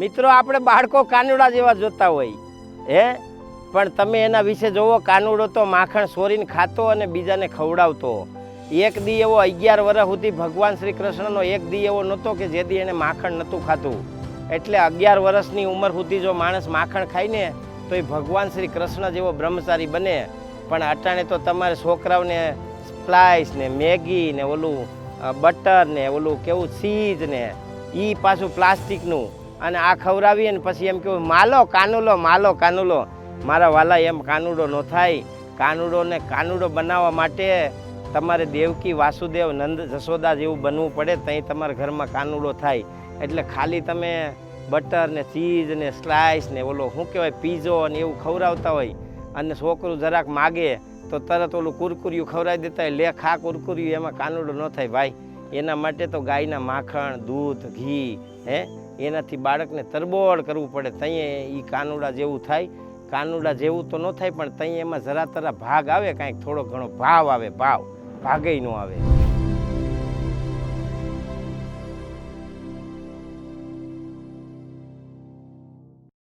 મિત્રો, આપણે બાળકો કાનુડા જેવા જોતા હોય, હે? પણ તમે એના વિશે જોવો, કાનુડો તો માખણ સોરીને ખાતો અને બીજાને ખવડાવતો. એક દી એવો અગિયાર વર્ષ સુધી ભગવાન શ્રી કૃષ્ણનો એક દી એવો નહોતો કે જે દી એને માખણ નહોતું ખાતું. એટલે અગિયાર વર્ષની ઉંમર સુધી જો માણસ માખણ ખાઈને, તો એ ભગવાન શ્રી કૃષ્ણ જેવો બ્રહ્મચારી બને. પણ અટાણે તો તમારે છોકરાઓને સ્પ્લાઇસ ને મેગી ને ઓલું બટર ને ઓલું કેવું, ચીઝ ને એ પાછું પ્લાસ્ટિકનું. અને આ ખવડાવી અને પછી એમ કહેવું માલો કાનુલો માલો કાનુલો. મારા વાલા એમ કાનુડો ન થાય. કાનુડોને કાનુડો બનાવવા માટે તમારે દેવકી વાસુદેવ, નંદ જશોદા જેવું બનવું પડે ત્યાં તમારા ઘરમાં કાનુડો થાય. એટલે ખાલી તમે બટર ને ચીઝ ને સ્લાઇસ ને ઓલો શું કહેવાય, પીઝો ને એવું ખવડાવતા હોય અને છોકરું જરાક માગે, તો તરત ઓલું કુરકુરિયું ખવડાવી દેતા હોય, લે ખા કુરકુરિયું, એમાં કાનુડો ન થાય. ભાઈ એના માટે તો ગાયના માખણ, દૂધ, ઘી, હે? એનાથી બાળકને તરબોળ કરવું પડે. ત્યાં એ કાનુડા જેવું થાય. કાનુડા જેવું તો ન થાય, પણ ત્યાં એમાં જરા તરા ભાગ આવે, કાંઈક થોડો ઘણો ભાવ આવે, ભાવ. ભાગે ન આવે.